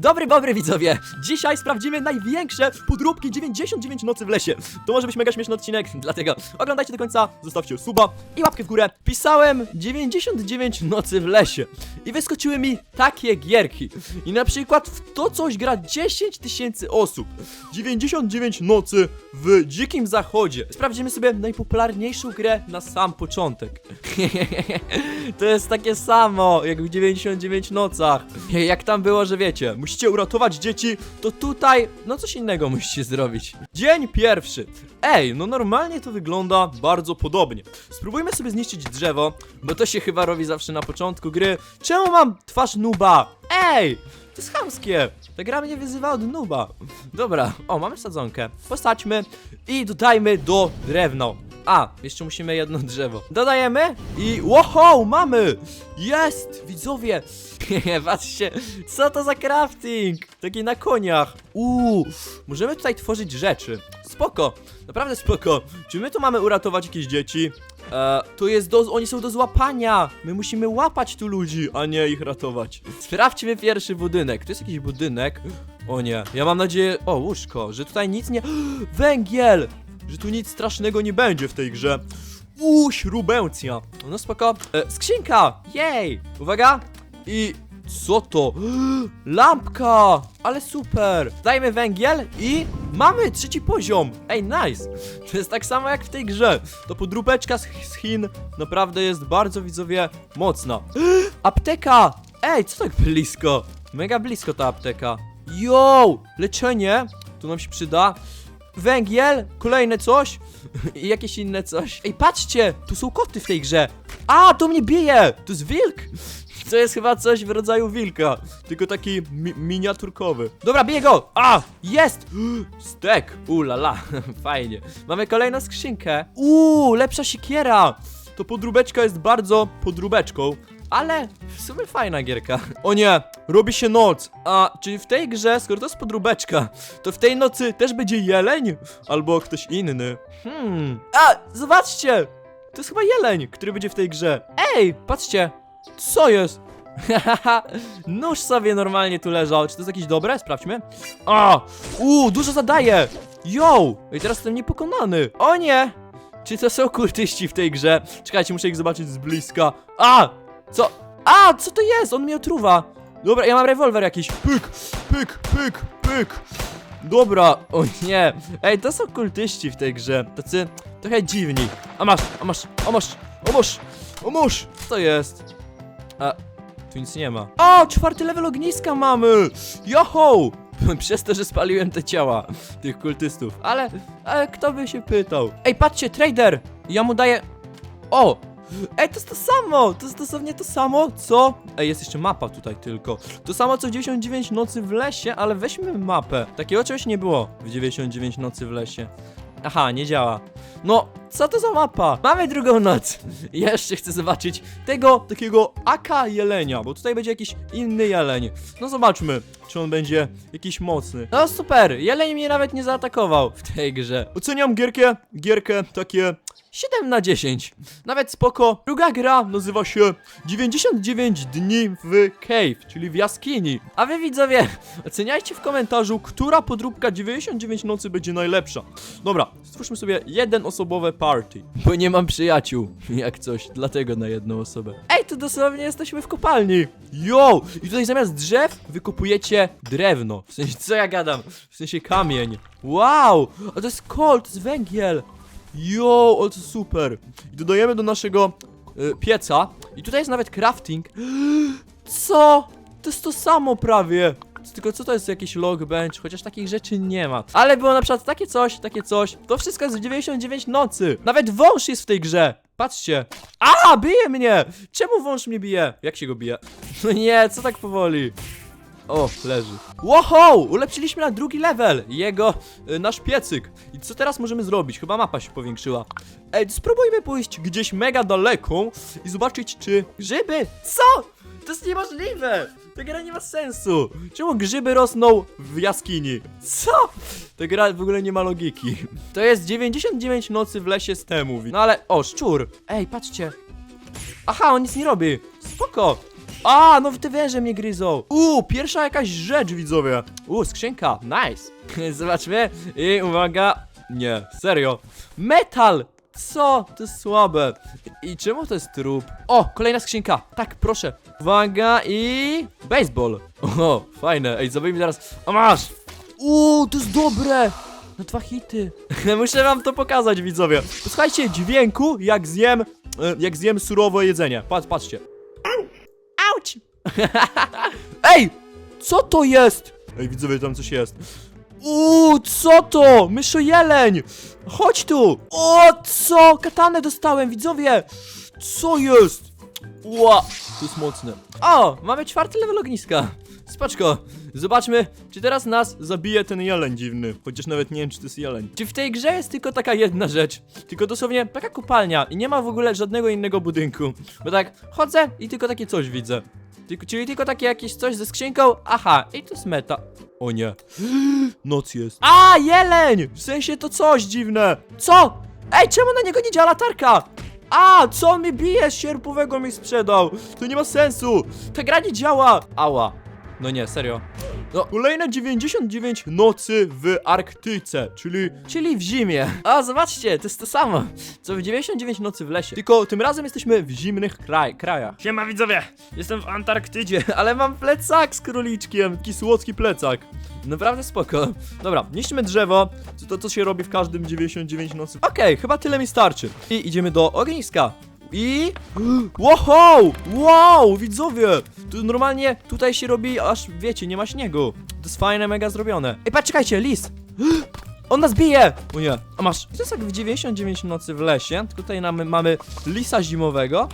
Dobry, dobry widzowie! Dzisiaj sprawdzimy największe podróbki 99 nocy w lesie. To może być mega śmieszny odcinek, dlatego oglądajcie do końca, zostawcie suba i łapkę w górę. Pisałem 99 nocy w lesie i wyskoczyły mi takie gierki. I na przykład w to coś gra 10 tysięcy osób. 99 nocy w dzikim zachodzie. Sprawdzimy sobie najpopularniejszą grę na sam początek. to jest takie samo jak w 99 nocach. Jak tam było, że wiecie, musicie uratować dzieci, to tutaj, no coś innego musicie zrobić. Dzień pierwszy. Ej, no normalnie to wygląda bardzo podobnie. Spróbujmy sobie zniszczyć drzewo, bo to się chyba robi zawsze na początku gry. Czemu mam twarz nuba? Ej! To jest chamskie. Ta gra mnie wyzywa od nuba. Dobra, o, mamy sadzonkę. Posadźmy i dodajmy do drewno. A, jeszcze musimy jedno drzewo. Dodajemy i wow, mamy! Jest! Widzowie! Patrzcie, co to za crafting? Taki na koniach. Uuu, możemy tutaj tworzyć rzeczy. Spoko, naprawdę spoko. Czy my tu mamy uratować jakieś dzieci? E, to jest do, oni są do złapania. My musimy łapać tu ludzi, a nie ich ratować. Sprawdźmy pierwszy budynek. To jest jakiś budynek. O nie, ja mam nadzieję, o łóżko, że tutaj nic nie... Węgiel! Że tu nic strasznego nie będzie w tej grze. Uuu, śrubencja. No spoko. E, skrzynka! Jej! Uwaga! I co to? Lampka! Ale super! Dajmy węgiel i mamy trzeci poziom! Ej, nice! To jest tak samo jak w tej grze. To podróbeczka z Chin naprawdę jest bardzo, widzowie, mocna. Apteka! Ej, co tak blisko? Mega blisko ta apteka. Yo! Leczenie! Tu nam się przyda. Węgiel, kolejne coś i jakieś inne coś. Ej, patrzcie! Tu są koty w tej grze. A, to mnie bije! To jest wilk! To jest chyba coś w rodzaju wilka, tylko taki mi miniaturkowy. Dobra, bije go! A! Jest! Stek! Ulala, fajnie. Mamy kolejną skrzynkę. Uuu, lepsza siekiera! To podróbeczka jest bardzo podróbeczką, ale w sumie fajna gierka. O nie, robi się noc. A, czyli w tej grze, skoro to jest podróbeczka, to w tej nocy też będzie jeleń? Albo ktoś inny. Hmm. A, zobaczcie! To jest chyba jeleń, który będzie w tej grze. Ej, patrzcie! Co jest? Hahaha, nóż sobie normalnie tu leżał. Czy to jest jakieś dobre? Sprawdźmy. A, uuu, dużo zadaje. Yo! I teraz jestem niepokonany. O nie! Czy to są kultyści w tej grze? Czekajcie, muszę ich zobaczyć z bliska. A! Co? A, co to jest? On mnie otruwa. Dobra, ja mam rewolwer jakiś. Pyk, pyk, pyk, pyk. Dobra, o nie. Ej, to są kultyści w tej grze. Tacy trochę dziwni. A masz, a masz, a masz, a masz, a masz. Co to jest? A, tu nic nie ma. O, czwarty level ogniska mamy! Joho! Przez to, że spaliłem te ciała tych kultystów. Ale, ale kto by się pytał? Ej, patrzcie, trader! Ja mu daję... O! Ej, to jest to samo! To jest dosłownie to samo, co... Ej, jest jeszcze mapa tutaj tylko. To samo, co w 99 nocy w lesie, ale weźmy mapę. Takiego czegoś nie było w 99 nocy w lesie. Aha, nie działa. No, co to za mapa? Mamy drugą noc. Jeszcze chcę zobaczyć tego takiego aka jelenia, bo tutaj będzie jakiś inny jeleń. No zobaczmy, czy on będzie jakiś mocny. No super, jeleń mnie nawet nie zaatakował w tej grze. Oceniam gierkę, gierkę takie 7 na 10. Nawet spoko. Druga gra nazywa się 99 dni w cave, czyli w jaskini. A wy widzowie, oceniajcie w komentarzu, która podróbka 99 nocy będzie najlepsza. Dobra, stwórzmy sobie jeden osobowe party. Bo nie mam przyjaciół, jak coś, dlatego na jedną osobę. Ej, tu dosłownie jesteśmy w kopalni. Yo! I tutaj zamiast drzew wykupujecie drewno. W sensie, co ja gadam? W sensie kamień. Wow! A to jest kol, to jest węgiel. Jo, ale to super. I dodajemy do naszego y, pieca. I tutaj jest nawet crafting. Co? To jest to samo prawie. Tylko co to jest jakiś log bench? Chociaż takich rzeczy nie ma. Ale było na przykład takie coś, takie coś. To wszystko jest w 99 nocy. Nawet wąż jest w tej grze. Patrzcie. A, bije mnie! Czemu wąż mnie bije? Jak się go bije? No nie, co tak powoli? O, leży. Wow! Ulepszyliśmy na drugi level jego, y, nasz piecyk. I co teraz możemy zrobić? Chyba mapa się powiększyła. Ej, spróbujmy pójść gdzieś mega daleko i zobaczyć, czy grzyby... Co? To jest niemożliwe! Ta gra nie ma sensu! Czemu grzyby rosną w jaskini? Co? Ta gra w ogóle nie ma logiki. To jest 99 nocy w lesie z temu. No ale... O, szczur! Ej, patrzcie. Aha, on nic nie robi. Spoko. A, no te węże mnie gryzą. Uuu, pierwsza jakaś rzecz, widzowie. Uuu, skrzynka, nice. Zobaczmy. I uwaga. Nie, serio. Metal! Co? To jest słabe. I czemu to jest trup? O, kolejna skrzynka. Tak, proszę. Uwaga i... Baseball. O, fajne. Ej, zabij mi zaraz. O, masz! Uuu, to jest dobre! Na dwa hity. Muszę wam to pokazać, widzowie. Posłuchajcie dźwięku, jak zjem... e, Jak zjem surowe jedzenie. Patrz, patrzcie. Ej! Co to jest? Ej, widzowie, tam coś jest. Uuu, co to? Myszojeleń! Chodź tu! O, co? Katanę dostałem, widzowie! Co jest? Ła, to jest mocne. O, mamy czwarty level ogniska. Spoczko. Zobaczmy, czy teraz nas zabije ten jeleń dziwny. Chociaż nawet nie wiem, czy to jest jeleń. Czy w tej grze jest tylko taka jedna rzecz? Tylko dosłownie taka kopalnia i nie ma w ogóle żadnego innego budynku. Bo tak, chodzę i tylko takie coś widzę. Tylko, czyli tylko takie jakieś coś ze skrzynką. Aha, i to jest meta. O nie. Noc jest. A, jeleń! W sensie to coś dziwne. Co? Ej, czemu na niego nie działa latarka? A, co on mi bije? Sierpowego mi sprzedał. To nie ma sensu. Ta gra nie działa. Ała. No nie, serio. No, kolejne 99 nocy w Arktyce, czyli, czyli w zimie. A, zobaczcie, to jest to samo, co w 99 nocy w lesie. Tylko tym razem jesteśmy w zimnych kraj, krajach. Siema widzowie, jestem w Antarktydzie, ale mam plecak z króliczkiem, taki słodki plecak. Naprawdę spoko. Dobra, niszczymy drzewo, to, to co się robi w każdym 99 nocy. Okej, chyba tyle mi starczy. I idziemy do ogniska. I... Wow! Wow! Widzowie! Tu normalnie tutaj się robi aż, wiecie, nie ma śniegu. To jest fajne, mega zrobione. Ej, patrz, czekajcie, lis! On nas bije! O nie, a masz. To jest jak w 99 nocy w lesie. Tutaj mamy, mamy lisa zimowego.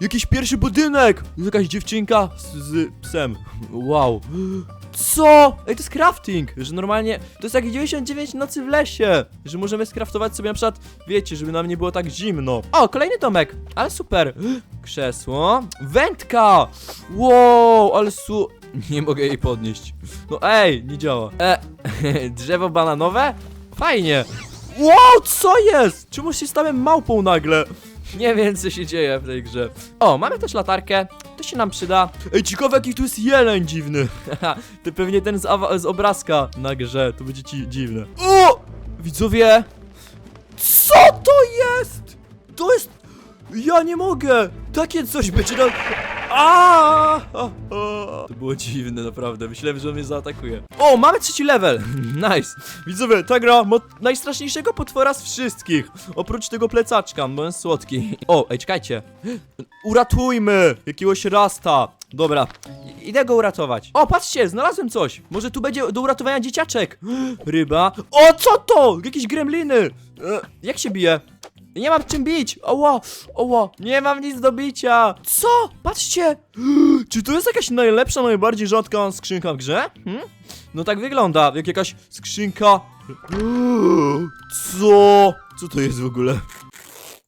Jakiś pierwszy budynek! Jakaś dziewczynka z, z psem. Wow. Co? Ej, to jest crafting! Że normalnie to jest jak 99 nocy w lesie! Że możemy skraftować sobie na przykład, wiecie, żeby nam nie było tak zimno. O, kolejny domek! Ale super! Krzesło. Wędka! Wow, ale su... Nie mogę jej podnieść. No ej, nie działa. E, drzewo bananowe? Fajnie! Wow, co jest? Czemu się stałem małpą nagle? Nie wiem, co się dzieje w tej grze. O, mamy też latarkę. To się nam przyda. Ej, ciekawe, jaki tu jest jeleń dziwny. To pewnie ten z, z obrazka na grze. To będzie ci dziwne. O! Widzowie! Co to jest? To jest... Ja nie mogę! Takie coś będzie na... A! To było dziwne, naprawdę. Myślałem, że on mnie zaatakuje. O, mamy trzeci level! Nice! Widzowie, ta gra ma najstraszniejszego potwora z wszystkich. Oprócz tego plecaczka, bo jest słodki. O, ej, czekajcie. Uratujmy jakiegoś rasta. Dobra, idę go uratować. O, patrzcie, znalazłem coś. Może tu będzie do uratowania dzieciaczek. Ryba. O, co to? Jakieś gremliny. E, jak się bije? Nie mam czym bić! Oła! Oła! Nie mam nic do bicia! Co? Patrzcie! Czy to jest jakaś najlepsza, najbardziej rzadka skrzynka w grze? Hmm? No tak wygląda, jak jakaś skrzynka... Co? Co to jest w ogóle?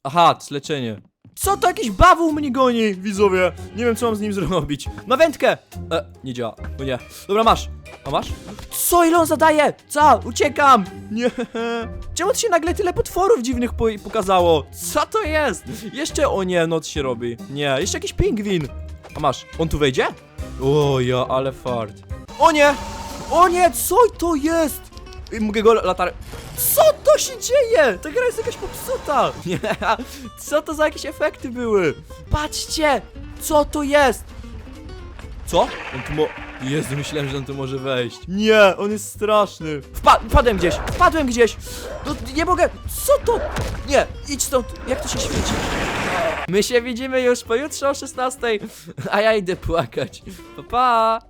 Aha, leczenie. Co to jakiś bawół mnie goni, widzowie? Nie wiem, co mam z nim zrobić. Na wędkę! E, nie działa. O nie. Dobra, masz. A masz? Co, ile on zadaje? Co? Uciekam! Nie. Czemu to się nagle tyle potworów dziwnych po pokazało? Co to jest? Jeszcze, o nie, noc się robi. Nie, jeszcze jakiś pingwin. A masz, on tu wejdzie? O ja, ale fart. O nie! O nie, co to jest? Ej, Mogę go latar... Co to się dzieje? Ta gra jest jakaś popsuta. Nie, co to za jakieś efekty były? Patrzcie, co to jest? Co? On tu mo... Jezu, myślałem, że on tu może wejść. Nie, on jest straszny. Wpa wpadłem gdzieś, wpadłem gdzieś. No, nie mogę. Co to? Nie, idź stąd. Jak to się świeci? My się widzimy już pojutrze o 16, a ja idę płakać. Pa, pa.